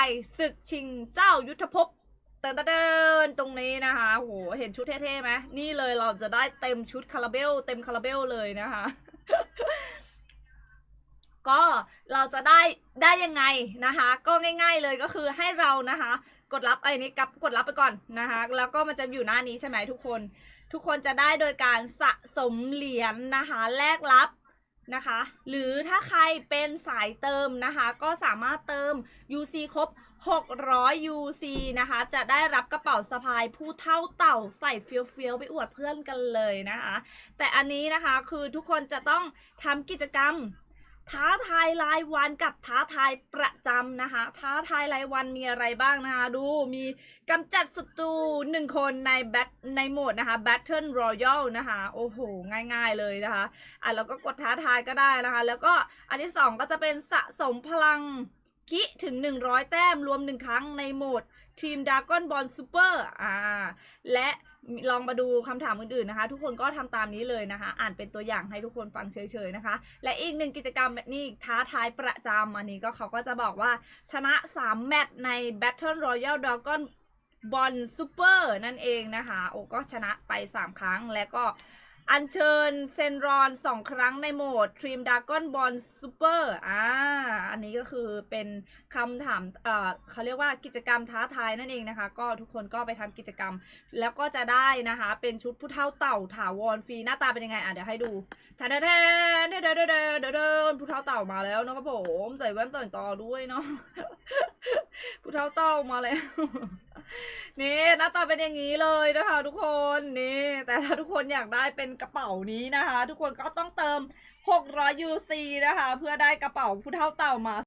ายศึกชิงเจ้ายุทธภพเดินเดินตรงนี้นะคะโหเห็นชุดเท่ๆไหมนี่เลยเราจะได้เต็มชุดคาราเบล เต็มคาราเบลเลยนะคะ ก็เราจะได้ได้ยังไงนะคะ ก็ง่าย ๆเลยก็คือให้เรานะคะ กดรับไอ้นี้กับกดรับไปก่อนนะคะ แล้วก็มันจะอยู่หน้านี้ใช่ไหมทุกคน ทุกคนจะได้โดยการสะสมเหรียญนะคะ แลกรับ นะคะ หรือถ้าใครเป็นสายเติมนะคะ ก็สามารถเติม UC ครบ 600 UC นะคะ จะได้รับกระเป๋าสะพายผู้เท่าเต่าใส่เฟี้ยวๆไปอวดเพื่อนกันเลยนะคะ แต่อันนี้นะคะคือทุกคนจะต้องทำกิจกรรม ท้าทายรายวันกับท้าทายประจำนะคะ ท้าทายรายวันมีอะไรบ้างนะคะ ดูมีกำจัดศัตรูหนึ่งคนในแบทในโหมดนะคะ Battle Royale นะคะ โอ้โห ง่ายๆเลยนะคะ อะเราก็กดท้าทายก็ได้นะคะ แล้วก็อันที่สองก็จะเป็นสะสมพลังกิถึง 100 แต้มรวมหนึ่งครั้งในโหมดทีมดากอนบอลซูเปอร์อ่าและ ลองมาดูคำถามอื่นๆนะคะ ทุกคนก็ทำตามนี้เลยนะคะ อ่านเป็นตัวอย่างให้ทุกคนฟังเฉยๆนะคะ และอีกหนึ่งกิจกรรมนี่ท้าทายประจำอันนี้ก็เขาก็จะบอกว่าชนะ 3 แมตช์ใน Battle Royale Dragon Ball Super นั่นเองนะคะ โอ้ก็ชนะไป 3 ครั้งแล้วก็ อัญเชิญเซนรอน2ครั้งในโหมด Dream Dragon Ball Super อ่าอันนี้ก็คือเป็นคำถามเอ่อเขาเรียกว่ากิจกรรมท้าทายนั่นเองนะคะ ก็ทุกคนก็ไปทำกิจกรรม แล้วก็จะได้นะคะ เป็นชุดผู้เท่าเต่าถาวรฟรีหน้าตาเป็นยังไง อะเดี๋ยวให้ดูทนแทนเดนเดนเดนเดนเดนเดนผู้เท่าเต่ามาแล้วนะครับผมใส่แว่นต่อยต่อด้วยเนาะผู้เท่าเต่ามาแล้ว นี่หน้าตาเป็นอย่างนี้เลยนะคะ ทุกคนนี่แต่ถ้าทุกคนอยากได้เป็นกระเป๋านี้นะคะ ทุกคนก็ต้องเติม 600 UC นะคะ เพื่อได้กระเป๋าผู้เท่าเต่ามา